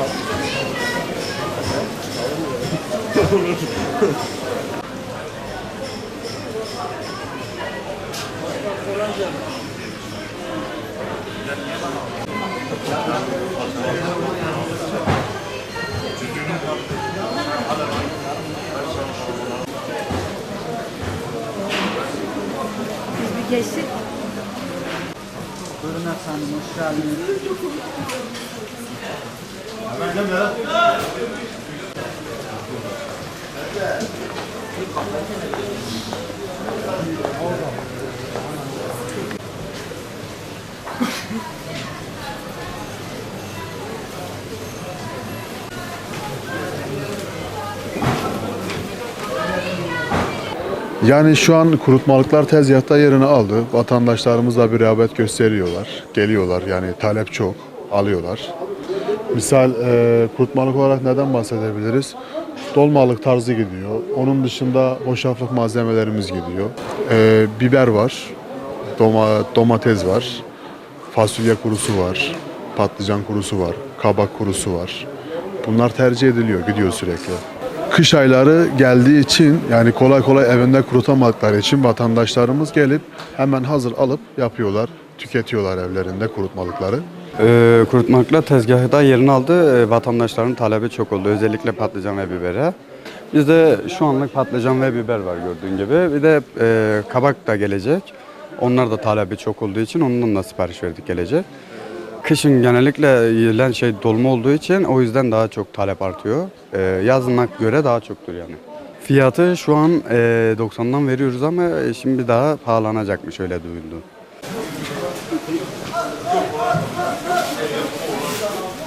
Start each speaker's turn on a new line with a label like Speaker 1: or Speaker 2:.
Speaker 1: Biz bir geçtik.
Speaker 2: Buyurun efendim, hoş geldiniz.
Speaker 3: Yani şu an kurutmalıklar tezgahta yerini aldı. Vatandaşlarımız da bir rağbet gösteriyorlar. Geliyorlar yani talep çok. Alıyorlar. Misal e, kurutmalık olarak neden bahsedebiliriz? Dolmalık tarzı gidiyor. Onun dışında hoşaflık malzemelerimiz gidiyor. E, biber var. Doma, domates var. Fasulye kurusu var. Patlıcan kurusu var. Kabak kurusu var. Bunlar tercih ediliyor, gidiyor sürekli. Kış ayları geldiği için yani kolay kolay evinde kurutamadıkları için vatandaşlarımız gelip hemen hazır alıp yapıyorlar, tüketiyorlar evlerinde kurutmalıkları.
Speaker 4: Ee, kurutmakla tezgahta yerini aldı. Ee, vatandaşların talebi çok oldu. Özellikle patlıcan ve bibere. Bizde şu anlık patlıcan ve biber var gördüğün gibi. Bir de e, kabak da gelecek. Onlar da talebi çok olduğu için ondan da sipariş verdik gelecek. Kışın genellikle yiyilen şey dolma olduğu için o yüzden daha çok talep artıyor. Ee, yazına göre daha çoktur yani. Fiyatı şu an e, 90'dan veriyoruz ama e, şimdi daha pahalanacakmış öyle duyuldu. Thank you.